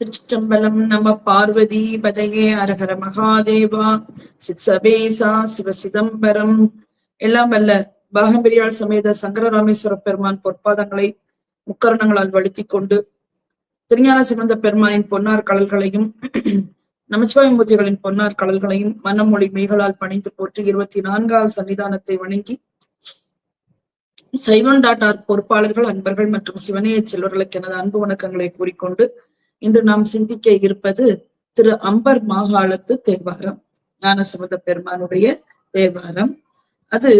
திருச்சிற்றம்பலம் நம பார்வதி பதையே அரகர மகாதேவா. சித்சபேசா சிவ சிதம்பரம். எல்லாம் வல்ல பாகம்பிரியாள் சமேத சங்கரராமேஸ்வர பெருமான் பொற்பாதங்களை முக்கரணங்களால் வழுத்தி கொண்டு திருஞான சிவந்த பெருமானின் பொன்னார் கடல்களையும் நமச்சிவாயமூர்த்திகளின் பொன்னார் கடல்களையும் மனமொழி மெய்களால் பணிந்து போற்றி இருபத்தி நான்காவது சன்னிதானத்தை வணங்கி சைவன் டாட் ஆர் பொறுப்பாளர்கள் அன்பர்கள் மற்றும் சிவனைய செல்வர்களுக்கு எனது அன்பு வணக்கங்களை கூறிக்கொண்டு இன்று நாம் சிந்திக்க இருப்பது திரு அம்பர் மாகாளத்து தேவாரம் ஞானசமுத பெருமானுடைய தேவாரம் அது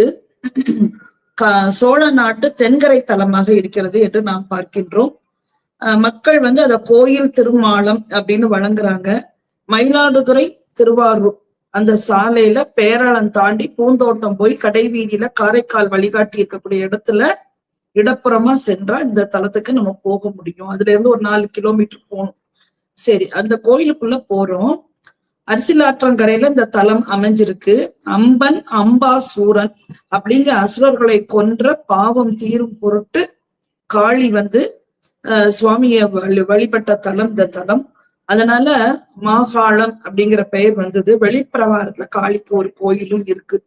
சோழ நாட்டு தென்கரை தலமாக இருக்கிறது என்று நாம் பார்க்கின்றோம். மக்கள் வந்து அத கோயில் திருமாலம் அப்படின்னு வழங்குறாங்க. மயிலாடுதுறை திருவாரூர் அந்த சாலையில பேரளம் தாண்டி பூந்தோட்டம் போய் கடை வீதியில காரைக்கால் வழிகாட்டி இருக்கக்கூடிய இடத்துல இடப்புறமா சென்றா இந்த தலத்துக்கு நம்ம போக முடியும். அதுல இருந்து ஒரு நாலு கிலோமீட்டர் போகணும். சரி அந்த கோயிலுக்குள்ள போறோம். அரிசிலாற்றங்கரையில இந்த தலம் அமைஞ்சிருக்கு. அம்பன் அம்பா சூரன் அப்படிங்கிற அசுரர்களை கொன்ற பாவம் தீரும் பொருட்டு காளி வந்து சுவாமிய வழிபட்ட தலம் இந்த தலம். அதனால மாகாளம் அப்படிங்கிற பெயர் வந்தது. வெளிப்பிரவாரத்துல காளிக்கு ஒரு கோயிலும் இருக்கு.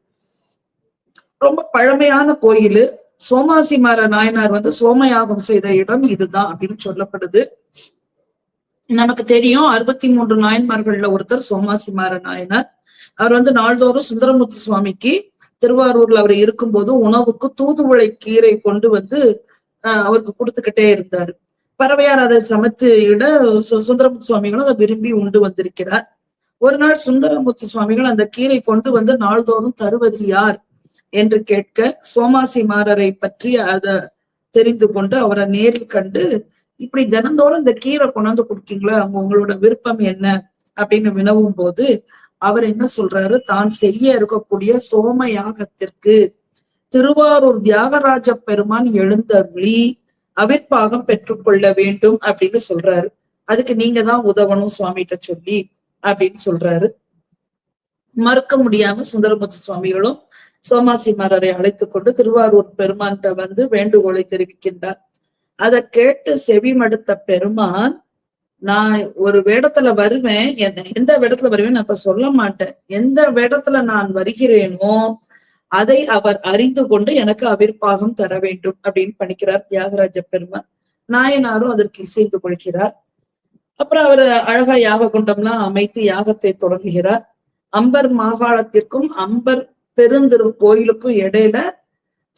ரொம்ப பழமையான கோயில். சோமாசிமார நாயனார் வந்து சோமயாகம் செய்த இடம் இதுதான் அப்படின்னு சொல்லப்படுது. நமக்கு தெரியும் அறுபத்தி மூன்று நாயன்மார்கள்ல ஒருத்தர் சோமாசிமார நாயனார். அவர் வந்து நாள்தோறும் சுந்தரமுத்து சுவாமிக்கு திருவாரூர்ல அவர் இருக்கும்போது உணவுக்கு தூதுவளை கீரை கொண்டு வந்து அவருக்கு கொடுத்துக்கிட்டே இருந்தாரு. பறவையார் அதை சமைத்து இட சுந்தரமுத்து சுவாமிகளும் அதை விரும்பி உண்டு வந்திருக்கிறார். ஒரு நாள் சுந்தரமுத்து சுவாமிகள் அந்த கீரை கொண்டு வந்து நாள்தோறும் தருவது யார் என்று கேட்க சோமாசி மாறரை பற்றி அதை தெரிந்து கொண்டு அவரை நேரில் கண்டு இப்படி தினந்தோறும் இந்த கீரை கொண்டாந்து கொடுக்கீங்களா? அவங்க உங்களோட விருப்பம் என்ன? அப்படின்னு வினவும் போது அவர் என்ன சொல்றாரு? தான் செய்ய இருக்கக்கூடிய சோம யாகத்திற்கு திருவாரூர் தியாகராஜ பெருமான் எழுந்தருளி அவிர்ப்பாகம் பெற்றுக்கொள்ள வேண்டும் அப்படின்னு சொல்றாரு. அதுக்கு நீங்க தான் உதவணும் சுவாமிகிட்ட சொல்லி அப்படின்னு சொல்றாரு. மறுக்க முடியாம சுந்தரமுத்து சுவாமிகளும் சோமாசி மாரரை அழைத்து கொண்டு திருவாரூர் பெருமான்கிட்ட வந்து வேண்டுகோளை தெரிவிக்கின்றார். அதை கேட்டு செவி மடுத்த பெருமான் நான் ஒரு வேடத்துல வருவேன் என்ன எந்த வேடத்துல வருவேன் நான் இப்ப சொல்ல மாட்டேன். எந்த வேடத்துல நான் வருகிறேனோ அதை அவர் அறிந்து கொண்டு எனக்கு அவிர்ப்பாகம் தர வேண்டும் அப்படின்னு பண்ணிக்கிறார் தியாகராஜ பெருமான். நாயனாரும் அதற்கு இசைந்து கொள்கிறார். அப்புறம் அவர் அழகா யாக குண்டம்லாம் அமைத்து யாகத்தை தொடங்குகிறார். அம்பர் மாகாணத்திற்கும் அம்பர் பெருந்திரு கோயிலுக்கும் இடையில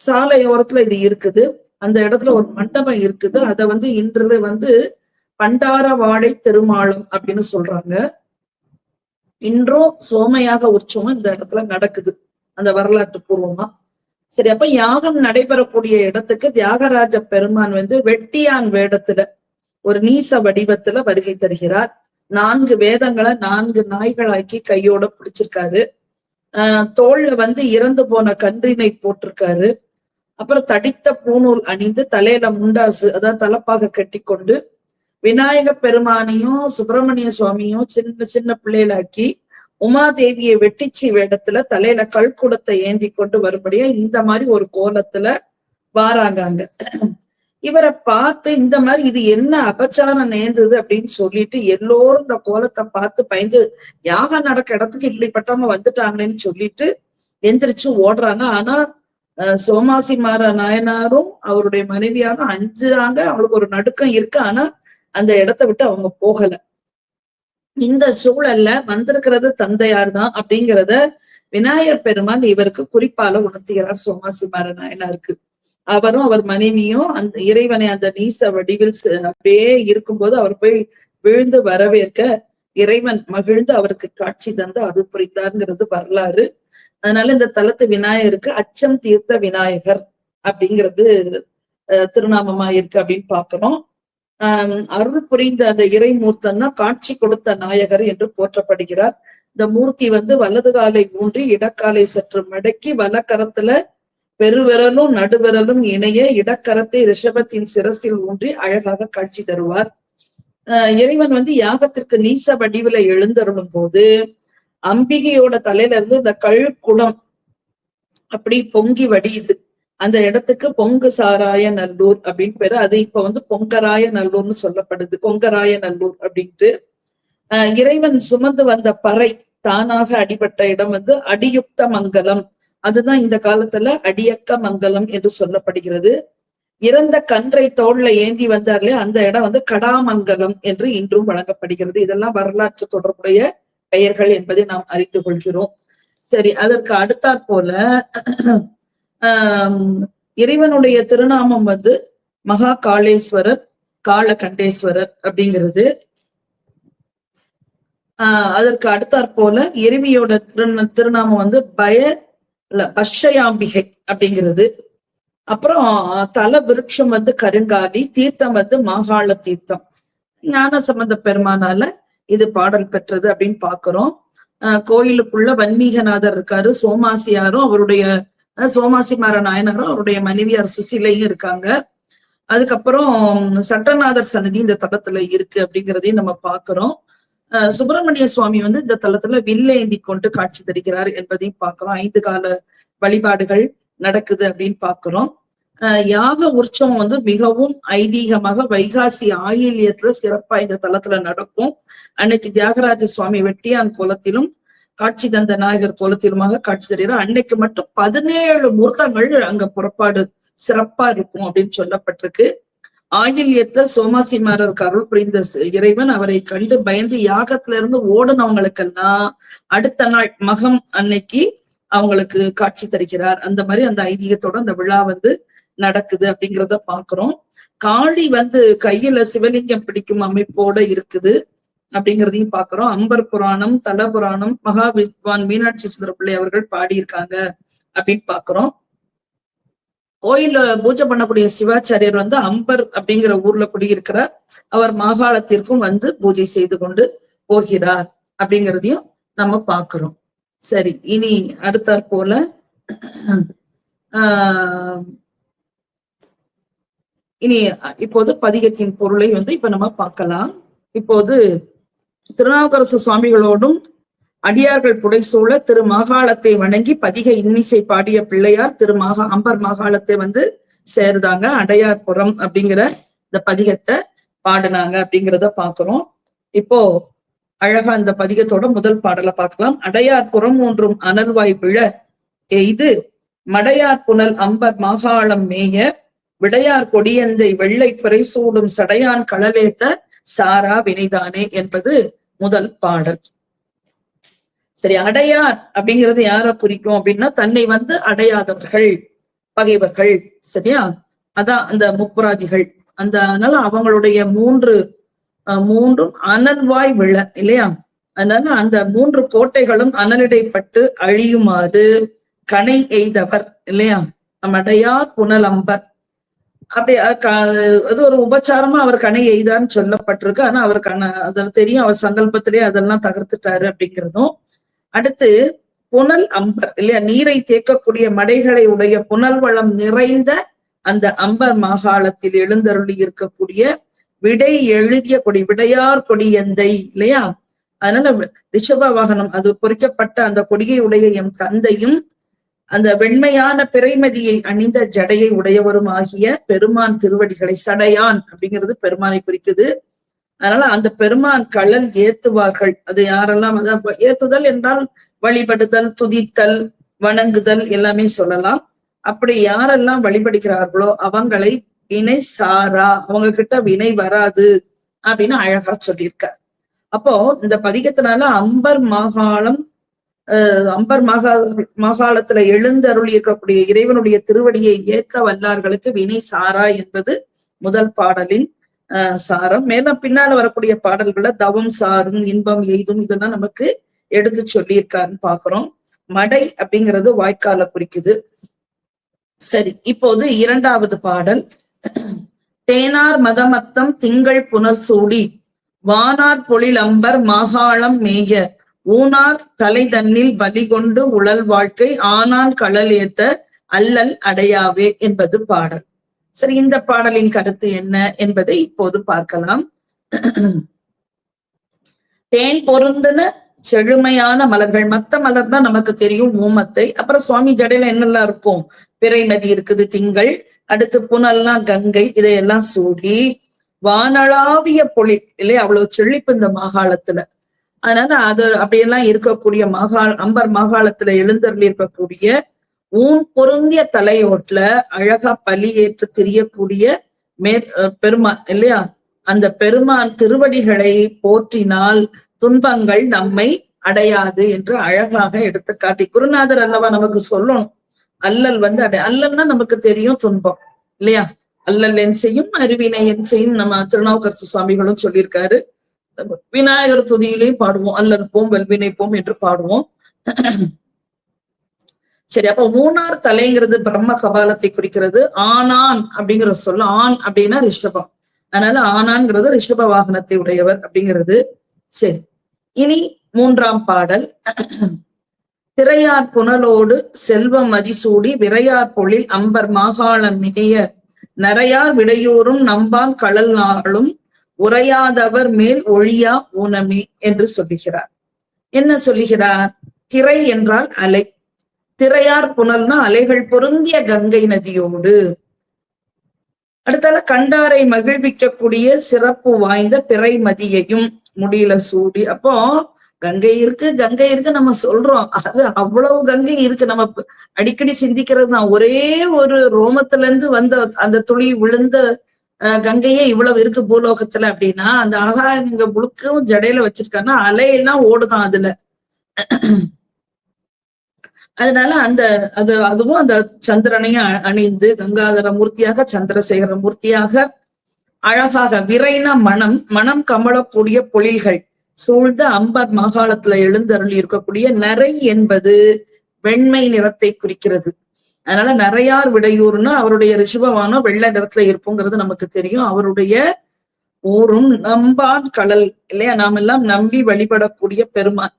சாலையோரத்துல இது இருக்குது. அந்த இடத்துல ஒரு மண்டபம் இருக்குது. அதை வந்து இன்று வந்து பண்டார வாடை திருமாலம் அப்படின்னு சொல்றாங்க. இன்றும் சோமையாக உற்சவம் இந்த இடத்துல நடக்குது. அந்த வரலாற்று பூர்வமா? சரி அப்ப யாகம் நடைபெறக்கூடிய இடத்துக்கு தியாகராஜ பெருமான் வந்து வெட்டியான் வேடத்துல ஒரு நீச வடிவத்துல வருகை தருகிறார். நான்கு வேதங்களை நான்கு நாய்களாக்கி கையோட பிடிச்சிருக்காரு. ஆஹ் தோல்ல வந்து இறந்து போன கன்றினை போட்டிருக்காரு. அப்புறம் தடித்த பூநூல் அணிந்து தலையில முண்டாசு அதாவது தலப்பாக கட்டி கொண்டு விநாயக பெருமானையும் சுப்பிரமணிய சுவாமியும் சின்ன சின்ன பிள்ளைகளாக்கி உமாதேவியை வெட்டிச்சி வேடத்துல தலையில கல்குடத்தை ஏந்தி கொண்டு வரும்படியா இந்த மாதிரி ஒரு கோலத்துல வாராங்க அங்க இவரை பார்த்து இந்த மாதிரி இது என்ன அபச்சாரம் நேர்ந்தது அப்படின்னு சொல்லிட்டு எல்லோரும் இந்த கோலத்தை பார்த்து பயந்து யாகம் நடக்க இடத்துக்கு இப்படிப்பட்டவங்க வந்துட்டாங்களேன்னு சொல்லிட்டு எந்திரிச்சு ஓடுறாங்க. ஆனா சோமாசி மாற நாயனாரும் அவருடைய மனைவியாரும் அஞ்சுறாங்க. அவளுக்கு ஒரு நடுக்கம் இருக்கு. ஆனா அந்த இடத்த விட்டு அவங்க போகல. இந்த சூழல்ல வந்திருக்கிறது தந்தையார் தான் அப்படிங்கிறத விநாயகர் பெருமான் இவருக்கு குறிப்பால உணர்த்துகிறார் சோமாசி மாற நாயனாருக்கு அவரும் அவர் மனைவியும் அந்த இறைவனை அந்த நீச வடிவில் அப்படியே இருக்கும்போது அவர் போய் விழுந்து வரவேற்க இறைவன் மகிழ்ந்து அவருக்கு காட்சி தந்து அருள் புரிந்தாருங்கிறது வரலாறு. அதனால இந்த தலத்து விநாயகருக்கு அச்சம் தீர்த்த விநாயகர் அப்படிங்கிறது திருநாமமா இருக்கு அப்படின்னு பாக்குறோம். ஆஹ் அருள் புரிந்த அந்த இறை தான் காட்சி கொடுத்த நாயகர் என்று போற்றப்படுகிறார். இந்த மூர்த்தி வந்து வலது காலை ஊன்றி இடக்காலை சற்று மடக்கி வலக்கரத்துல பெருவிரலும் நடுவிரலும் இணைய இடக்கரத்தை ரிஷபத்தின் சிரசில் ஊன்றி அழகாக காட்சி தருவார். ஆஹ் இறைவன் வந்து யாகத்திற்கு நீச வடிவில எழுந்தருளும் போது அம்பிகையோட தலையில இருந்து இந்த கல் குடம் அப்படி பொங்கி வடியுது. அந்த இடத்துக்கு பொங்கு சாராய நல்லூர் அப்படின்னு பேரு. அது இப்ப வந்து பொங்கராய நல்லூர்னு சொல்லப்படுது. கொங்கராய நல்லூர் அப்படின்ட்டு. இறைவன் சுமந்து வந்த பறை தானாக அடிபட்ட இடம் வந்து அடியுக்த மங்கலம். அதுதான் இந்த காலத்துல அடியக்க மங்கலம் என்று சொல்லப்படுகிறது. இறந்த கன்றை தோல்ல ஏந்தி வந்தார்களே அந்த இடம் வந்து கடாமங்கலம் என்று இன்றும் வழங்கப்படுகிறது. இதெல்லாம் வரலாற்று தொடர்புடைய பெயர்கள் என்பதை நாம் அறிந்து கொள்கிறோம். சரி அதற்கு அடுத்தாற் போல இறைவனுடைய திருநாமம் வந்து மகா காளேஸ்வரர் காலகண்டேஸ்வரர் அப்படிங்கிறது. ஆஹ் அதற்கு அடுத்தாற் போல எருமியோட திரு திருநாமம் வந்து பய பஷயாம்பிகை அப்படிங்கிறது. அப்புறம் தல விருட்சம் வந்து கருங்காலி தீர்த்தம் வந்து மாகாள தீர்த்தம். ஞான சம்பந்த பெருமானால இது பாடல் பெற்றது அப்படின்னு பாக்குறோம். ஆஹ் கோயிலுக்குள்ள வன்மீகநாதர் இருக்காரு சோமாசியாரும் அவருடைய சோமாசிமார நாயனரும் அவருடைய மனைவியார் சுசிலையும் இருக்காங்க. அதுக்கப்புறம் சட்டநாதர் சன்னதி இந்த தளத்துல இருக்கு அப்படிங்கிறதையும் நம்ம பாக்குறோம். சுப்பிரமணிய சுவாமி வந்து இந்த தளத்துல வில்லேந்தி கொண்டு காட்சி தருகிறார் என்பதையும் பார்க்கிறோம் ஐந்து கால வழிபாடுகள் நடக்குது அப்படின்னு பாக்குறோம். யாக உற்சவம் வந்து மிகவும் ஐதீகமாக வைகாசி ஆயில்யத்துல சிறப்பா இந்த தளத்துல நடக்கும். அன்னைக்கு தியாகராஜ சுவாமி வெட்டியான் குலத்திலும் காட்சி தந்த நாயகர் கோலத்திலுமாக காட்சி தருகிறார் அன்னைக்கு மட்டும் பதினேழு மூர்த்தங்கள் அங்க புறப்பாடு சிறப்பா இருக்கும் அப்படின்னு சொல்லப்பட்டிருக்கு. ஆயில்யத்துல சோமாசிமாரர் அருள் புரிந்த இறைவன் அவரை கண்டு பயந்து யாகத்துல இருந்து ஓடுனவங்களுக்கெல்லாம் அடுத்த நாள் மகம் அன்னைக்கு அவங்களுக்கு காட்சி தருகிறார். அந்த மாதிரி அந்த ஐதீகத்தோட அந்த விழா வந்து நடக்குது அப்படிங்கிறத பாக்குறோம் காளி வந்து கையில சிவலிங்கம் பிடிக்கும் அமைப்போட இருக்குது. அப்படிங்கிறதையும் பாக்குறோம் அம்பர் புராணம் தல புராணம் மகா வித்வான் மீனாட்சி சுந்தர பிள்ளை அவர்கள் பாடியிருக்காங்க அப்படின்னு பாக்குறோம் கோயில்ல பூஜை பண்ணக்கூடிய சிவாச்சாரியர் வந்து அம்பர் அப்படிங்கிற ஊர்ல குடியிருக்கிறார் அவர் மாகாளத்திற்கும் வந்து பூஜை செய்து கொண்டு போகிறார் அப்படிங்கிறதையும் நம்ம பாக்குறோம் சரி இனி அடுத்தாற் போல ஆஹ் இனி இப்போது பதிகத்தின் பொருளை வந்து இப்ப நம்ம பார்க்கலாம். இப்போது திருநாவுக்கரசு சுவாமிகளோடும் அடியார்கள் புடைசூழ திரு மாகாளத்தை வணங்கி பதிக இன்னிசை பாடிய பிள்ளையார் திரு மாகா அம்பர் மாகாளத்தை வந்து சேர்ந்தாங்க. அடையார்புறம் அப்படிங்கிற இந்த பதிகத்தை பாடினாங்க அப்படிங்கிறத பாக்குறோம். இப்போ அழகா அந்த பதிகத்தோட முதல் பாடலை பார்க்கலாம். அடையார் புறம் ஒன்றும் அனல்வாய் விழ எய்து மடையார் புனல் அம்பர் மாகாளம் மேய விடையார் கொடியந்தை வெள்ளை துறை சூடும் சடையான் களலேத்த சாரா வினைதானே என்பது முதல் பாடல். சரி அடையார் அப்படிங்கிறது யார குறிக்கும் அப்படின்னா தன்னை வந்து அடையாதவர்கள் பகைவர்கள் சரியா? அதான் அந்த முப்புராதிகள். அந்த அதனால அவங்களுடைய மூன்று மூன்றும் அனல்வாய் விழ இல்லையா? அதனால அந்த மூன்று கோட்டைகளும் அனலிடைப்பட்டு அழியுமாறு கனை எய்தவர் இல்லையா? அடையார் புனலம்பர். அப்படி அது ஒரு உபச்சாரமா அவர் கணை எய்தான்னு சொல்லப்பட்டிருக்கு. ஆனா அவர் கண அதில் தெரியும் அவர் சங்கல்பத்திலேயே அதெல்லாம் தகர்த்துட்டாரு அப்படிங்கிறதும். அடுத்து புனல் அம்பர் இல்லையா? நீரை தேக்கக்கூடிய மடைகளை உடைய புனல் வளம் நிறைந்த அந்த அம்பர் மாகாணத்தில் எழுந்தருளி இருக்கக்கூடிய விடை எழுதிய கொடி விடையார் கொடி எந்தை இல்லையா? அதனால ரிஷப வாகனம் அது பொறிக்கப்பட்ட அந்த கொடியை உடைய எம் தந்தையும் அந்த வெண்மையான பிறைமதியை அணிந்த ஜடையை உடையவரும் ஆகிய பெருமான் திருவடிகளை சடையான் அப்படிங்கிறது பெருமானை குறிக்குது. அதனால அந்த பெருமான் கழல் ஏத்துவார்கள். அது யாரெல்லாம்? ஏத்துதல் என்றால் வழிபடுதல் துதித்தல் வணங்குதல் எல்லாமே சொல்லலாம். அப்படி யாரெல்லாம் வழிபடுகிறார்களோ அவங்களை வினை சாரா அவங்க கிட்ட வினை வராது அப்படின்னு அழகா சொல்லியிருக்க அப்போ இந்த பதிகத்தினால அம்பர் மாகாணம் அம்பர் மகா மகாலத்துல எழுந்தருள் இருக்கக்கூடிய இறைவனுடைய திருவடியை ஏற்க வல்லார்களுக்கு வினை சாரா என்பது முதல் பாடலின் சாரம். மேலும் பின்னால வரக்கூடிய பாடல்களை தவம் சாரும் இன்பம் எய்தும் இதெல்லாம் நமக்கு எடுத்து சொல்லியிருக்காருன்னு பாக்குறோம் மடை அப்படிங்கிறது வாய்க்கால குறிக்குது. சரி இப்போது இரண்டாவது பாடல். தேனார் மதமத்தம் திங்கள் புனர் சூடி வானார் பொழிலம்பர் மாகாளம் மேய ஊனார் தலை தன்னில் பலி கொண்டு உழல் வாழ்க்கை ஆனான் களல் ஏத்த அல்லல் அடையாவே என்பது பாடல். சரி இந்த பாடலின் கருத்து என்ன என்பதை இப்போது பார்க்கலாம். தேன் பொருந்தின செழுமையான மலர்கள். மத்த மலர்னா நமக்கு தெரியும் ஊமத்தை அப்புறம் சுவாமி ஜடையில என்னெல்லாம் இருக்கும்? பிறைமதி இருக்குது திங்கள். அடுத்து புனல்லாம் கங்கை இதையெல்லாம் சூடி. வானளாவிய பொழி இல்லையா? அவ்வளவு செழிப்பு இந்த மாகாணத்துல. அதனால அது அப்படியெல்லாம் இருக்கக்கூடிய மாகா அம்பர் மகாலத்துல எழுந்தருள் இருக்கக்கூடிய ஊன் பொருந்திய தலையோட்ல அழகா பலி ஏற்று திரியக்கூடிய மே பெருமான் இல்லையா? அந்த பெருமான் திருவடிகளை போற்றினால் துன்பங்கள் நம்மை அடையாது என்று அழகாக எடுத்து காட்டி குருநாதர் அல்லவா நமக்கு சொல்லணும். அல்லல் வந்து அடை அல்லல்னா நமக்கு தெரியும் துன்பம் இல்லையா? அல்லல் என் செய்யும் அருவினை என் செய்யும் நம்ம திருநாவுக்கரசு சுவாமிகளும் சொல்லியிருக்காரு. விநாயகர் துதியிலையும் பாடுவோம். அல்லல் போம் வெல்வினை என்று பாடுவோம். சரி அப்ப மூணார் தலைங்கிறது பிரம்ம கபாலத்தை குறிக்கிறது. ஆனான் அப்படிங்கிற சொல்ல ஆண் அப்படின்னா ரிஷபம். அதனால ஆனான்ங்கிறது ரிஷப வாகனத்தை உடையவர் அப்படிங்கிறது. சரி இனி மூன்றாம் பாடல். திரையார் புனலோடு செல்வம் மதிசூடி விரையார் பொழில் அம்பர் மாகாளம் மிகைய நரையார் விடையூரும் நம்பான் கடல் நாளும் உரையாதவர் மேல் ஒழியா ஊனமே என்று சொல்லுகிறார். என்ன சொல்லுகிறார்? திரை என்றால் அலை. திரையார் புனல்னா அலைகள் பொருந்திய கங்கை நதியோடு. அடுத்தால கண்டாரை மகிழ்விக்கக்கூடிய சிறப்பு வாய்ந்த பிறை மதியையும் முடியல சூடி. அப்போ கங்கை இருக்கு கங்கை இருக்கு நம்ம சொல்றோம். அது அவ்வளவு கங்கை இருக்கு. நம்ம அடிக்கடி சிந்திக்கிறது தான். ஒரே ஒரு ரோமத்துல இருந்து வந்த அந்த துளி விழுந்த கங்கையே இவ்வளவு இருக்கு பூலோகத்துல அப்படின்னா அந்த ஆகாயங்க முழுக்கவும் ஜடையில வச்சிருக்காங்கன்னா அலையெல்லாம் ஓடுதான் அதுல. அதனால அந்த அது அதுவும் அந்த சந்திரனையும் அணிந்து கங்காதர மூர்த்தியாக சந்திரசேகர மூர்த்தியாக அழகாக விரைன மனம் மனம் கமலக்கூடிய பொழில்கள் சூழ்ந்த அம்பர் மாகாணத்துல எழுந்தருளி இருக்கக்கூடிய நரை என்பது வெண்மை நிறத்தை குறிக்கிறது. அதனால நிறையார் விடையூர்னு அவருடைய ரிஷபவானம் வெள்ளை நிறத்துல இருப்போங்கிறது நமக்கு தெரியும். அவருடைய ஊரும் நம்பான் கடல் இல்லையா? நாம் எல்லாம் நம்பி வழிபடக்கூடிய பெருமான்.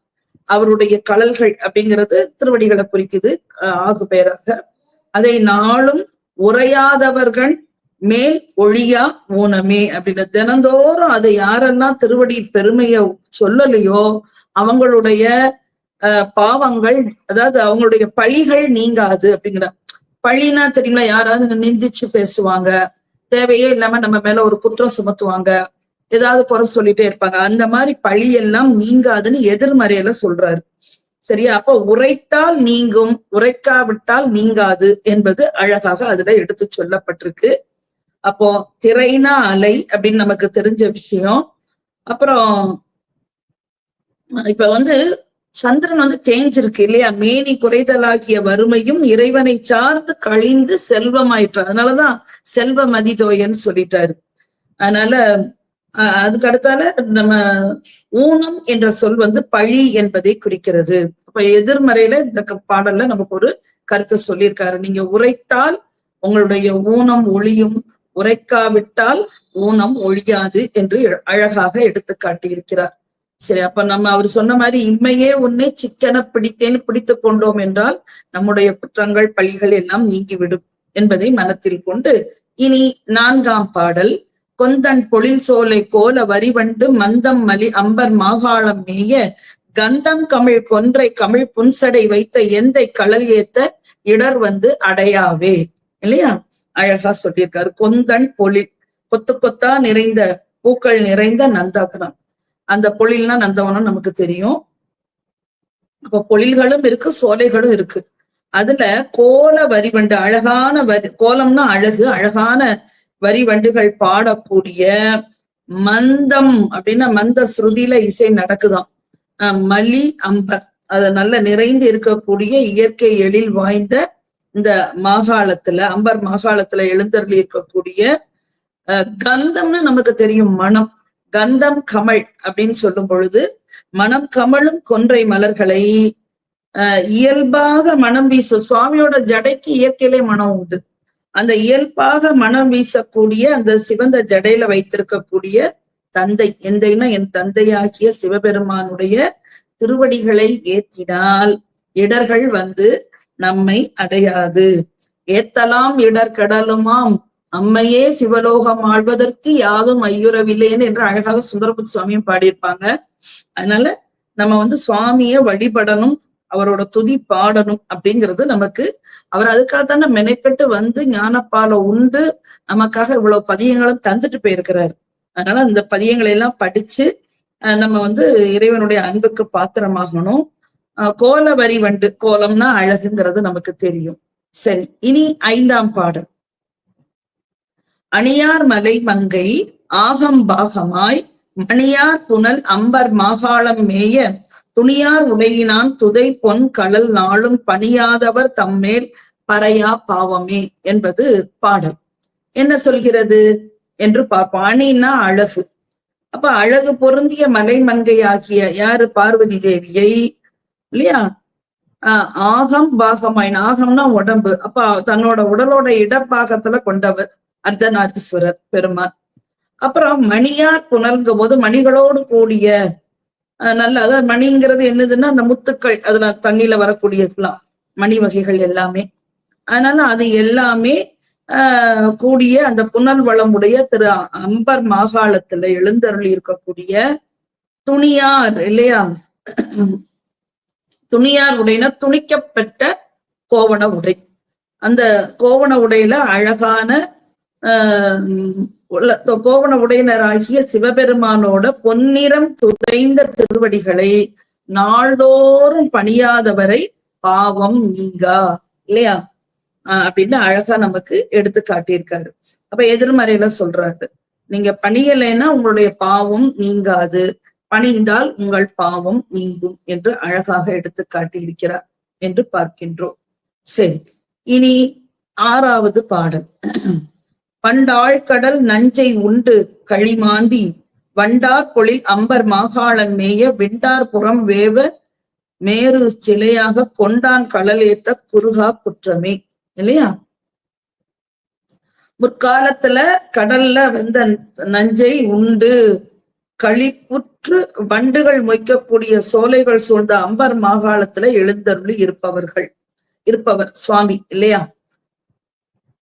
அவருடைய கலல்கள் அப்படிங்கிறது திருவடிகளை குறிக்குது ஆகு பெயராக. அதை நாளும் உரையாதவர்கள் மேல் ஒழியா ஊனமே அப்படின்னு தினந்தோறும் அதை யாரெல்லாம் திருவடி பெருமைய சொல்லலையோ அவங்களுடைய பாவங்கள் அதாவது அவங்களுடைய பழிகள் நீங்காது அப்படிங்கிற பழினா தெரியுங்களா? யாராவது நிந்திச்சு பேசுவாங்க. தேவையே இல்லாம நம்ம மேல ஒரு குற்றம் சுமத்துவாங்க. ஏதாவது குறை சொல்லிட்டே இருப்பாங்க. அந்த மாதிரி பழி எல்லாம் நீங்காதுன்னு எதிர்மறையில சொல்றாரு. சரியா? அப்ப உரைத்தால் நீங்கும் உரைக்காவிட்டால் நீங்காது என்பது அழகாக அதுல எடுத்து சொல்லப்பட்டிருக்கு. அப்போ திரைனா அலை அப்படின்னு நமக்கு தெரிஞ்ச விஷயம். அப்புறம் இப்ப வந்து சந்திரன் வந்து தேஞ்சிருக்கு இல்லையா? மேனி குறைதலாகிய வறுமையும் இறைவனை சார்ந்து கழிந்து செல்வமாயிற்று அதனாலதான் செல்வ மதிதோயன்னு சொல்லிட்டாரு. அதனால அதுக்கு அடுத்தால நம்ம ஊனம் என்ற சொல் வந்து பழி என்பதை குறிக்கிறது. அப்ப எதிர்மறையில இந்த பாடல்ல நமக்கு ஒரு கருத்து சொல்லியிருக்காரு. நீங்க உரைத்தால் உங்களுடைய ஊனம் ஒளியும் உரைக்காவிட்டால் ஊனம் ஒழியாது என்று அழகாக எடுத்து காட்டியிருக்கிறார் சரி அப்ப நம்ம அவர் சொன்ன மாதிரி இம்மையே உன்னை சிக்கன பிடித்தேன் பிடித்து கொண்டோம் என்றால் நம்முடைய குற்றங்கள் பழிகள் எல்லாம் நீங்கிவிடும் என்பதை மனத்தில் கொண்டு இனி நான்காம் பாடல் கொந்தன் பொழில் சோலை கோல வரிவண்டு மந்தம் மலி அம்பர் மாகாளம் மேய கந்தம் கமிழ் கொன்றை கமிழ் புன்சடை வைத்த எந்தை களல் ஏத்த இடர் வந்து அடையாவே? இல்லையா? அழகா சொல்லியிருக்காரு. கொந்தன் பொழில் கொத்து கொத்தா நிறைந்த பூக்கள் நிறைந்த நந்தவனம் அந்த பொழில்னா நந்தவனம் நமக்கு தெரியும். அப்ப பொழில்களும் இருக்கு சோலைகளும் இருக்கு. அதுல கோல வரிவண்டு அழகான வரி கோலம்னா அழகு அழகான வரி வண்டுகள் பாடக்கூடிய மந்தம் அப்படின்னா மந்த ஸ்ருதியில இசை நடக்குதாம் மலி அம்பர். அது நல்ல நிறைந்து இருக்கக்கூடிய இயற்கை எழில் வாய்ந்த இந்த மாகாளத்துல அம்பர் மாகாளத்துல எழுந்தருளி இருக்கக்கூடிய கந்தம்னு நமக்கு தெரியும் மனம். கந்தம் கமல் அப்படின்னு சொல்லும் பொழுது மனம் கமலும் கொன்றை மலர்களை இயல்பாக மனம் வீசும் சுவாமியோட ஜடைக்கு இயற்கையிலே மனம் உண்டு. அந்த இயல்பாக மனம் வீசக்கூடிய அந்த சிவந்த ஜடையில வைத்திருக்கக்கூடிய தந்தை எந்தைன்னா என் தந்தையாகிய சிவபெருமானுடைய திருவடிகளை ஏற்றினால் இடர்கள் வந்து நம்மை அடையாது. ஏத்தலாம் இடர்கடலுமாம் அம்மையே சிவலோகம் ஆழ்வதற்கு யாதும் ஐயுறவில்லைன்னு என்று அழகாக சுந்தரபுத் சுவாமியும் பாடியிருப்பாங்க. அதனால நம்ம வந்து சுவாமிய வழிபடணும் அவரோட துதி பாடணும் அப்படிங்கிறது நமக்கு அவர் அதுக்காக தானே மெனக்கெட்டு வந்து ஞானப்பால உண்டு நமக்காக இவ்வளவு பதியங்களும் தந்துட்டு போயிருக்கிறாரு. அதனால அந்த பதியங்களை எல்லாம் படிச்சு அஹ் நம்ம வந்து இறைவனுடைய அன்புக்கு பாத்திரமாகணும். அஹ் கோல வரி வண்டு கோலம்னா அழகுங்கிறது நமக்கு தெரியும். சரி இனி ஐந்தாம் பாடல். அணியார் மலை மங்கை ஆகம் பாகமாய் மணியார் புனல் அம்பர் மாகாளம் மேய துணியார் உடையினான் துதை பொன் கடல் நாளும் பணியாதவர் தம்மேல் பறையா பாவமே என்பது பாடல். என்ன சொல்கிறது என்று பார்ப்போம். அணின்னா அழகு. அப்ப அழகு பொருந்திய மலை மங்கை ஆகிய யாரு? பார்வதி தேவியை இல்லையா? ஆஹ் ஆகம் பாகமாய் ஆகம்னா உடம்பு. அப்ப தன்னோட உடலோட இடப்பாகத்துல கொண்டவர். அர்த்தநாரீஸ்வரர் பெருமாள் அப்புறம் மணியார் புனல்ங்கும் போது மணிகளோடு கூடிய நல்ல அதாவது மணிங்கிறது என்னதுன்னா அந்த முத்துக்கள் அதுல தண்ணியில வரக்கூடியதுலாம் மணி வகைகள் எல்லாமே. அதனால அது எல்லாமே ஆஹ் கூடிய அந்த புனல் வளமுடைய திரு அம்பர் மாகாளத்துல எழுந்தருளி இருக்கக்கூடிய துணியார் இல்லையா? துணியார் உடைனா துணிக்கப்பட்ட கோவண உடை. அந்த கோவண உடையில அழகான கோவண உடையினராகிய சிவபெருமானோட பொன்னிறம் துதைந்த திருவடிகளை நாள்தோறும் பணியாதவரை பாவம் நீங்கா இல்லையா? அப்படின்னு அழகா நமக்கு எடுத்து காட்டியிருக்காரு. அப்ப எதிர்மறையில சொல்றாரு. நீங்க பணியலைன்னா உங்களுடைய பாவம் நீங்காது. பணிந்தால் உங்கள் பாவம் நீங்கும் என்று அழகாக எடுத்து காட்டியிருக்கிறார் என்று பார்க்கின்றோம். சரி இனி ஆறாவது பாடல். பண்டாழ்கடல் நஞ்சை உண்டு களிமாந்தி. வண்டார் பொழில் அம்பர் மாகாளம் மேய விண்டார் புறம் வேவ மேரு சிலையாக கொண்டான் கடலேத்த குருகா குற்றமே. இல்லையா? முற்காலத்துல கடல்ல வந்த நஞ்சை உண்டு களிப்புற்று வண்டுகள் மொய்க்கக்கூடிய சோலைகள் சூழ்ந்த அம்பர் மாகாளத்துல எழுந்தருளி இருப்பவர்கள் இருப்பவர் சுவாமி இல்லையா?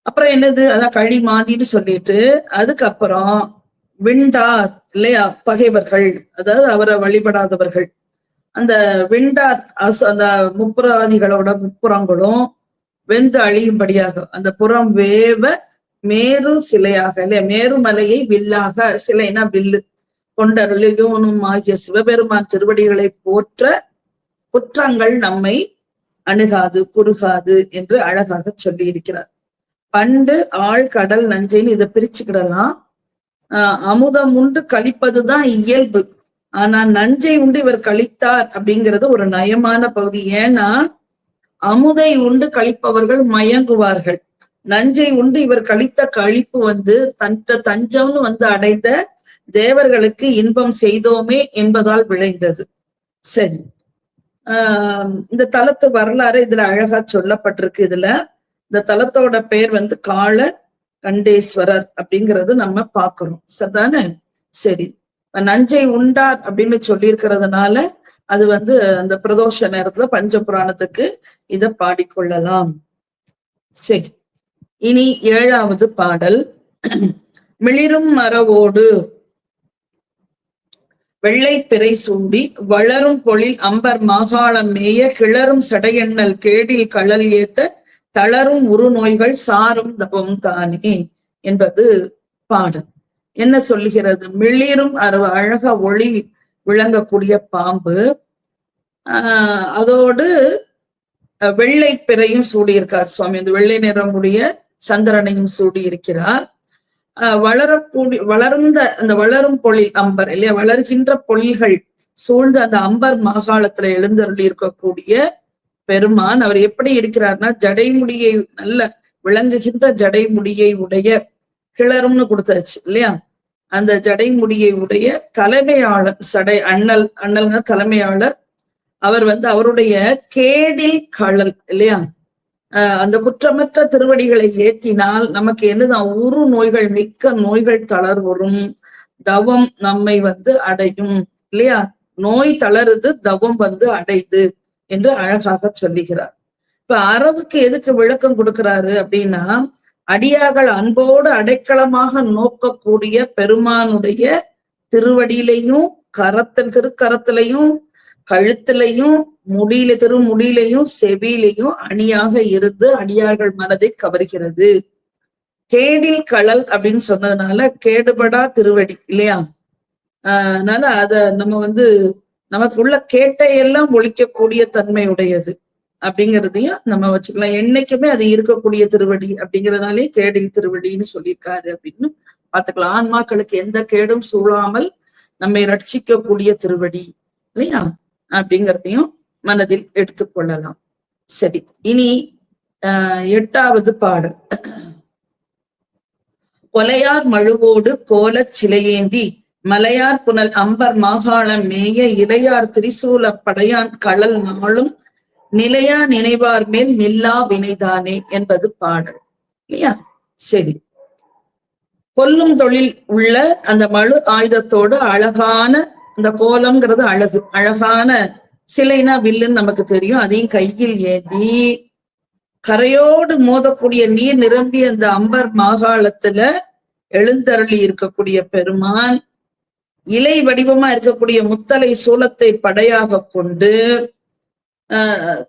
அப்புறம் என்னது? அதான் களி மாதின்னு சொல்லிட்டு அதுக்கப்புறம் விண்டார் இல்லையா? பகைவர்கள் அதாவது அவரை வழிபடாதவர்கள். அந்த விண்டார் அசு அந்த முப்புராதிகளோட முப்புறங்களும் வெந்து அழியும்படியாக அந்த புறம் வேவ மேரு சிலையாக இல்லையா? மேருமலையை வில்லாக சிலைனா வில்லு. கொண்டருளியோனும் ஆகிய சிவபெருமான் திருவடிகளை போற்ற குற்றங்கள் நம்மை அணுகாது குறுகாது என்று அழகாக சொல்லி இருக்கிறார் பண்டு ஆள் கடல் நஞ்சைன்னு இதை பிரிச்சுக்கிடலாம். ஆஹ் அமுதம் உண்டு கழிப்பதுதான் இயல்பு. ஆனா நஞ்சை உண்டு இவர் கழித்தார் அப்படிங்கிறது ஒரு நயமான பகுதி. ஏன்னா அமுதை உண்டு கழிப்பவர்கள் மயங்குவார்கள். நஞ்சை உண்டு இவர் கழித்த கழிப்பு வந்து தன்ற தஞ்சம்னு வந்து அடைந்த தேவர்களுக்கு இன்பம் செய்தோமே என்பதால் விளைந்தது. சரி. ஆஹ் இந்த தலத்து வரலாறு இதுல அழகா சொல்லப்பட்டிருக்கு இதுல. இந்த தலத்தோட பெயர் வந்து காள கண்டேஸ்வரர் அப்படிங்கிறது நம்ம பார்க்கிறோம். சரிதானே? சரி. நஞ்சை உண்டார் அப்படின்னு சொல்லி இருக்கிறதுனால அது வந்து அந்த பிரதோஷ நேரத்துல பஞ்ச புராணத்துக்கு இத பாடிக்கொள்ளலாம். சரி. இனி ஏழாவது பாடல். மிளிரும் மரவோடு வெள்ளை பிறை சூடி வளரும் பொழில் அம்பர் மாகாளம் மேய கிளறும் சடையண்ணல் கேடில் களல் ஏத்த தளரும் உரு நோய்கள் சாரும் தவம் தானே என்பது பாடல். என்ன சொல்லுகிறது? மிளிரும் அரு அழகா ஒளி விளங்கக்கூடிய பாம்பு. ஆஹ் அதோடு வெள்ளை பிறையும் சூடியிருக்கார் சுவாமி. அந்த வெள்ளை நிறமுடைய சந்திரனையும் சூடி இருக்கிறார் ஆஹ் வளரக்கூடிய வளர்ந்த அந்த வளரும் பொழில் அம்பர் இல்லையா? வளர்கின்ற பொழில்கள் சூழ்ந்த அந்த அம்பர் மாகாணத்துல எழுந்தருளி இருக்கக்கூடிய பெருமான் அவர் எப்படி இருக்கிறார்னா ஜடைமுடியை நல்ல விளங்குகின்ற ஜடைமுடியை உடைய கிளறும்னு கொடுத்தாச்சு இல்லையா? அந்த ஜடைமுடியை உடைய தலைமையாளர் சடை அண்ணல் அண்ணல்ங்க தலைமையாளர் அவர் வந்து அவருடைய கேடில் களல் இல்லையா? ஆஹ் அந்த குற்றமற்ற திருவடிகளை ஏற்றினால் நமக்கு என்னதான் உரு நோய்கள் மிக்க நோய்கள் தளர்வரும். தவம் நம்மை வந்து அடையும் இல்லையா? நோய் தளருது தவம் வந்து அடையுது என்று அழகாக சொல்லுகிறார். இப்ப அரவுக்கு எதுக்கு விளக்கம் கொடுக்கிறாரு அப்படின்னா அடியார்கள் அன்போடு அடைக்கலமாக நோக்கக்கூடிய பெருமானுடைய திருவடியிலையும் கரத்தில் திருக்கரத்திலையும் கழுத்திலையும் முடியில திரு முடியிலையும் செவியிலையும் அணியாக இருந்து அடியார்கள் மனதை கவர்கிறது. கேடில் களல் அப்படின்னு சொன்னதுனால கேடுபடா திருவடி இல்லையா? ஆஹ் அதனால அத நம்ம வந்து நமக்குள்ள கேட்டையெல்லாம் ஒழிக்கக்கூடிய தன்மை உடையது அப்படிங்கிறதையும் நம்ம வச்சுக்கலாம். என்னைக்குமே அது இருக்கக்கூடிய திருவடி அப்படிங்கறதுனாலே கேடில் திருவடின்னு சொல்லியிருக்காரு அப்படின்னு பாத்துக்கலாம் ஆன்மாக்களுக்கு எந்த கேடும் சூழாமல் நம்மை ரட்சிக்கக்கூடிய திருவடி இல்லையா? அப்படிங்கிறதையும் மனதில் எடுத்துக்கொள்ளலாம் சரி இனி ஆஹ் எட்டாவது பாடல். கொலையார் மழுவோடு கோலச் சிலையேந்தி மலையார் புனல் அம்பர் மாகாணம் மேய இடையார் திரிசூல படையான் களல் நாளும் நிலையா நினைவார் மேல் நில்லா வினைதானே என்பது பாடல். இல்லையா? சரி. கொல்லும் தொழில் உள்ள அந்த மழு ஆயுதத்தோடு அழகான அந்த கோலம்ங்கிறது அழகு. அழகான சிலைனா வில்லுன்னு நமக்கு தெரியும். அதையும் கையில் ஏந்தி கரையோடு மோதக்கூடிய நீர் நிரம்பிய அந்த அம்பர் மாகாளத்துல எழுந்தருளி இருக்கக்கூடிய பெருமான் இலை வடிவமா இருக்கக்கூடிய முத்தலை சூலத்தை படையாக கொண்டு ஆஹ்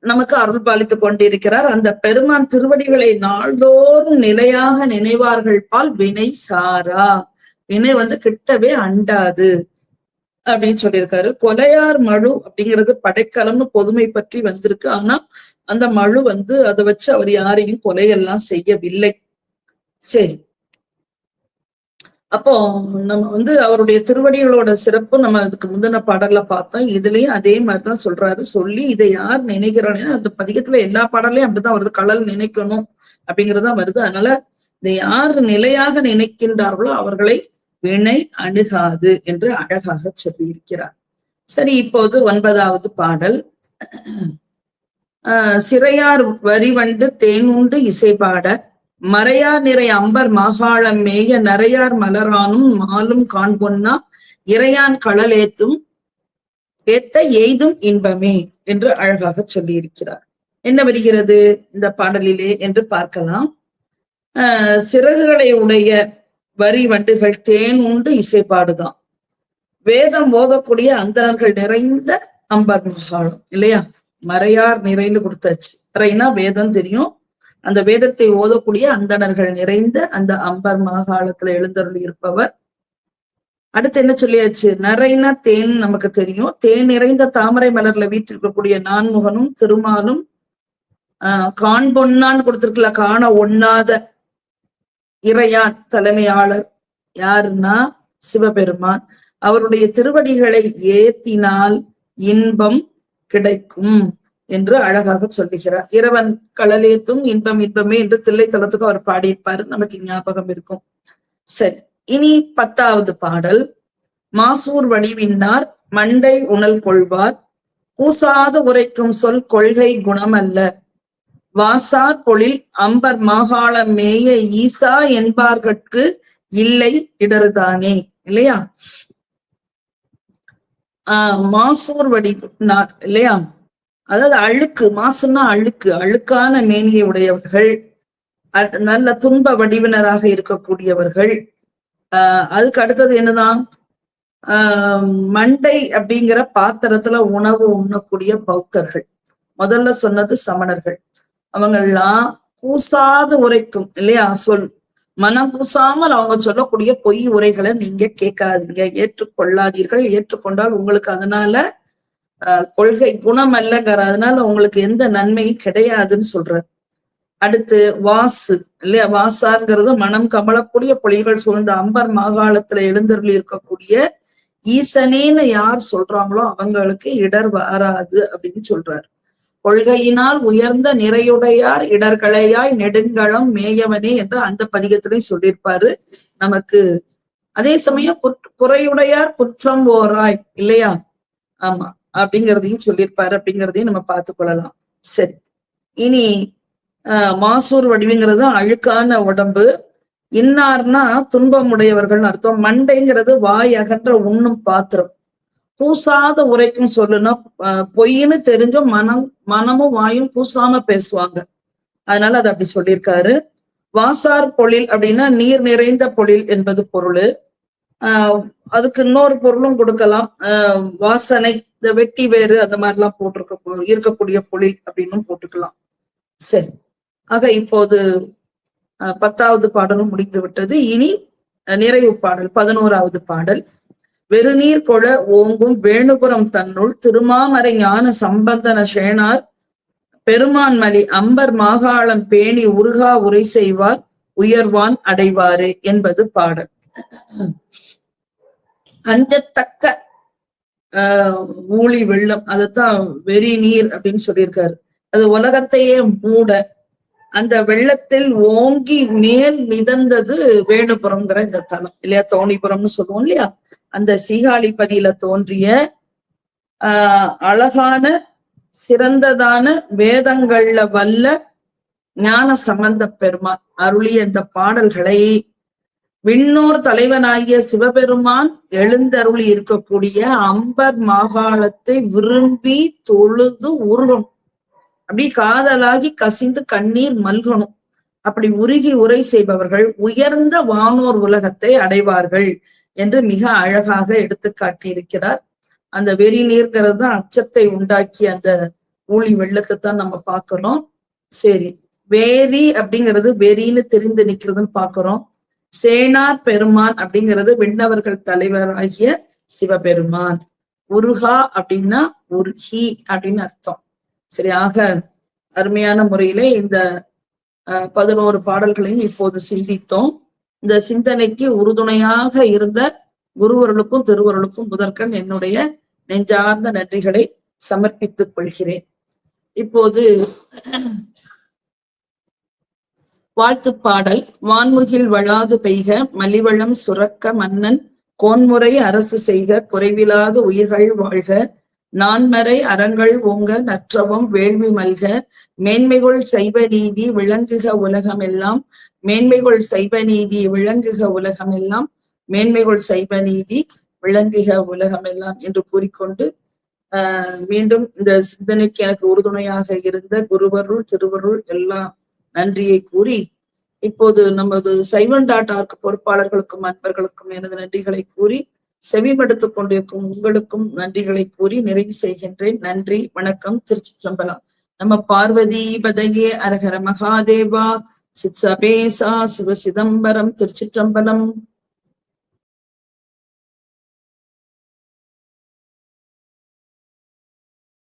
நமக்கு அருள் பாலித்துக் கொண்டிருக்கிறார். அந்த பெருமான் திருவடிகளை நாள்தோறும் நிலையாக நினைவார்கள் பால் வினை சாரா. வினை வந்து கிட்டவே அண்டாது அப்படின்னு சொல்லியிருக்காரு. கொலையார் மழு அப்படிங்கிறது படைக்கலம்னு பொதுமை பற்றி வந்திருக்கு. ஆனா அந்த மழு வந்து அதை வச்சு அவர் யாரையும் கொலையெல்லாம் செய்யவில்லை. சரி. அப்போ நம்ம வந்து அவருடைய திருவடிகளோட சிறப்பு நம்ம அதுக்கு முந்தின பாடல்ல பார்த்தோம். இதுலயும் அதே மாதிரிதான் சொல்றாரு. சொல்லி இதை யார் நினைக்கிறானே அந்த பதிகத்துல எல்லா பாடலையும் அப்படிதான் வருது. கடல் நினைக்கணும் அப்படிங்கறதுதான் வருது. அதனால இதை யார் நிலையாக நினைக்கின்றார்களோ அவர்களை வினை அணுகாது என்று அழகாக சொல்லியிருக்கிறார். சரி இப்போது ஒன்பதாவது பாடல். ஆஹ் சிறையார் வரிவண்டு தேன் உண்டு இசைபாட மறையார் நிறை அம்பர் மாகாளம் மேய நரையார் மலரானும் மாலும் காண்பொன்னா இறையான் களலேத்தும் ஏத்த எய்தும் இன்பமே என்று அழகாக சொல்லியிருக்கிறார். என்ன வருகிறது? இந்த பாடலிலே என்று பார்க்கலாம். ஆஹ் சிறகுகளை உடைய வரி வண்டுகள் தேன் உண்டு இசைப்பாடுதான் வேதம் ஓதக்கூடிய அந்தரர்கள் நிறைந்த அம்பர் மகாலம் இல்லையா? மறையார் நிறைந்து கொடுத்தாச்சு. மறைனா வேதம் தெரியும். அந்த வேதத்தை ஓதக்கூடிய அந்தணர்கள் நிறைந்த அந்த அம்பர் மாகாணத்துல எழுந்தருள் இருப்பவர் அடுத்து என்ன சொல்லியாச்சு? நரைனா தேன் நமக்கு தெரியும். தேன் நிறைந்த தாமரை மலர்ல வீட்டிருக்கக்கூடிய நான்முகனும் திருமாலும் ஆஹ் காண்பொன்னான்னு கொடுத்துருக்கல கொடுத்திருக்கல காண ஒண்ணாத இறையான் தலைமையாளர் யாருன்னா சிவபெருமான். அவருடைய திருவடிகளை ஏத்தினால் இன்பம் கிடைக்கும். என்று அழகாக சொல்லுகிறார். இறைவன் கடலேத்தும் இன்பம் இன்பமே என்று தில்லைத்தலத்துக்கு அவர் பாடியிருப்பாரு. நமக்கு ஞாபகம் இருக்கும். சரி இனி பத்தாவது பாடல். மாசூர் வடிவின்னார் மண்டை உணல் கொள்வார். பூசாத உரைக்கும் சொல் கொள்கை குணம் அல்ல வாசார் பொழில் அம்பர் மாகாள மேய ஈசா என்பார்கட்கு இல்லை இடருதானே இல்லையா? ஆஹ் மாசூர் வடி இல்லையா? அதாவது அழுக்கு மாசுன்னா அழுக்கு அழுக்கான மேனியை உடையவர்கள் நல்ல துன்ப வடிவினராக இருக்கக்கூடியவர்கள். ஆஹ் அதுக்கு அடுத்தது என்னதான்? ஆஹ் மண்டை அப்படிங்கிற பாத்திரத்துல உணவு உண்ணக்கூடிய பௌத்தர்கள். முதல்ல சொன்னது சமணர்கள். அவங்கெல்லாம் கூசாது உரைக்கும் இல்லையா? சொல். மனம் பூசாமல் அவங்க சொல்லக்கூடிய பொய் உரைகளை நீங்க கேட்காதீங்க. ஏற்றுக்கொள்ளாதீர்கள். ஏற்றுக்கொண்டால் உங்களுக்கு அதனால கொள்கை குணம் அல்லங்கிற அதனால உங்களுக்கு எந்த நன்மையும் கிடையாதுன்னு சொல்ற அடுத்து வாசு இல்லையா? வாசாங்கிறது மனம் கமலக்கூடிய பொழிகள் சூழ்ந்த அம்பர் மாகாணத்துல எழுந்தருளி இருக்கக்கூடிய ஈசனேன்னு யார் சொல்றாங்களோ அவங்களுக்கு இடர் வராது அப்படின்னு சொல்றாரு. கொள்கையினால் உயர்ந்த நிறையுடையார் இடர்களையாய் நெடுங்களம் மேயவனே என்று அந்த பதிகத்திலையும் சொல்லியிருப்பாரு. நமக்கு அதே சமயம் குறையுடையார் குற்றம் ஓராய் இல்லையா? ஆமா. அப்படிங்கிறதையும் சொல்லியிருப்பாரு. அப்படிங்கிறதையும் நம்ம பார்த்து கொள்ளலாம் சரி. இனி ஆஹ் மாசூர் வடிவுங்கிறது அழுக்கான உடம்பு. இன்னார்னா துன்பம் உடையவர்கள் அர்த்தம். மண்டைங்கிறது வாய் அகன்ற உண்ணும் பாத்திரம். பூசாத உரைக்கும் சொல்லுனா பொய்ன்னு தெரிஞ்சும் மனம் மனமும் வாயும் பூசாம பேசுவாங்க. அதனால அது அப்படி சொல்லியிருக்காரு. வாசார் பொழில் அப்படின்னா நீர் நிறைந்த பொழில் என்பது பொருள். அதுக்கு இன்னொரு பொருளும் கொடுக்கலாம். ஆஹ் வாசனை இந்த வெட்டி வேறு அந்த மாதிரி எல்லாம் போட்டிருக்க இருக்கக்கூடிய பொழில் அப்படின்னும் போட்டுக்கலாம். சரி. ஆக இப்போது பத்தாவது பாடலும் முடிந்து விட்டது. இனி நிறைவு பாடல் பதினோராவது பாடல். வெறுநீர் கொழ ஓங்கும் வேணுபுரம் தன்னுள் திருமாமரை ஞான சம்பந்தன சேனார். பெருமான்மலி அம்பர் மாகாளம் பேணி உருகா உரை செய்வார். உயர்வான் அடைவாரே என்பது பாடல். அஞ்சத்தக்க ஆஹ் ஊழி வெள்ளம் அதுதான் வெறி நீர் அப்படின்னு சொல்லியிருக்காரு. அது உலகத்தையே மூட அந்த வெள்ளத்தில் ஓங்கி மேல் மிதந்தது வேணுபுரம்ங்கிற இந்த தலம். இல்லையா? தோணிபுரம்னு சொல்லுவோம் இல்லையா? அந்த சீகாழிப்பதியில தோன்றிய ஆஹ் அழகான சிறந்ததான வேதங்கள்ல வல்ல ஞான சம்பந்த பெருமான் அருளிய இந்த பாடல்களை விண்ணோர் தலைவனாகிய சிவபெருமான் எழுந்தருளி இருக்கக்கூடிய அம்பர் மாகாணத்தை விரும்பி தொழுது உருகணும். அப்படி காதலாகி கசிந்து கண்ணீர் மல்கணும். அப்படி உருகி உரை செய்பவர்கள் உயர்ந்த வானோர் உலகத்தை அடைவார்கள் என்று மிக அழகாக எடுத்து காட்டியிருக்கிறார். அந்த வெறி நீர்ங்கிறது தான் அச்சத்தை உண்டாக்கி அந்த ஊழி வெள்ளத்தை தான் நம்ம பார்க்கணும். சரி வேரி அப்படிங்கிறது வெறின்னு தெரிந்து நிக்கிறதுன்னு பாக்குறோம் சேனார் பெருமான் அப்படிங்கிறது விண்ணவர்கள் தலைவராகிய சிவபெருமான். உருகா அப்படின்னா உருகி அப்படின்னு அர்த்தம். சரி ஆக அருமையான முறையிலே இந்த பதினோரு பாடல்களையும் இப்போது சிந்தித்தோம். இந்த சிந்தனைக்கு உறுதுணையாக இருந்த குருவர்களுக்கும் திருவருளுக்கும் முதற்கண் என்னுடைய நெஞ்சார்ந்த நன்றிகளை சமர்ப்பித்துக் கொள்கிறேன். இப்போது வாழ்த்துப் பாடல் வான்முகில் வளாது பெய்க மலிவளம் சுரக்க மன்னன் கோன்முறை அரசு செய்க குறைவிலாது உயிர்கள் வாழ்க நான்மறை அறங்கள் ஓங்க நற்றவம் வேள்வி மல்க மேன்மைகள் சைவ நீதி விளங்குக உலகமெல்லாம் மேன்மைகள் சைவ நீதி விளங்குக உலகமெல்லாம் மேன்மைகள் சைவ நீதி விளங்குக உலகமெல்லாம் என்று கூறிக்கொண்டு ஆஹ் மீண்டும் இந்த சிந்தனைக்கு எனக்கு உறுதுணையாக இருந்த குருவருள் திருவருள் எல்லாம் நன்றியை கூறி இப்போது நமது சைவன் டாட் ஆர்க் பொறுப்பாளர்களுக்கும் அன்பர்களுக்கும் எனது நன்றிகளை கூறி செவிமடுத்துக் கொண்டிருக்கும் உங்களுக்கும் நன்றிகளை கூறி நிறைவு செய்கின்றேன். நன்றி வணக்கம். திருச்சிற்றம்பலம். நம்ம பார்வதி பதையே அரகர மகாதேவா. சித் சபேசா சிவ சிதம்பரம் திருச்சிற்றம்பலம்.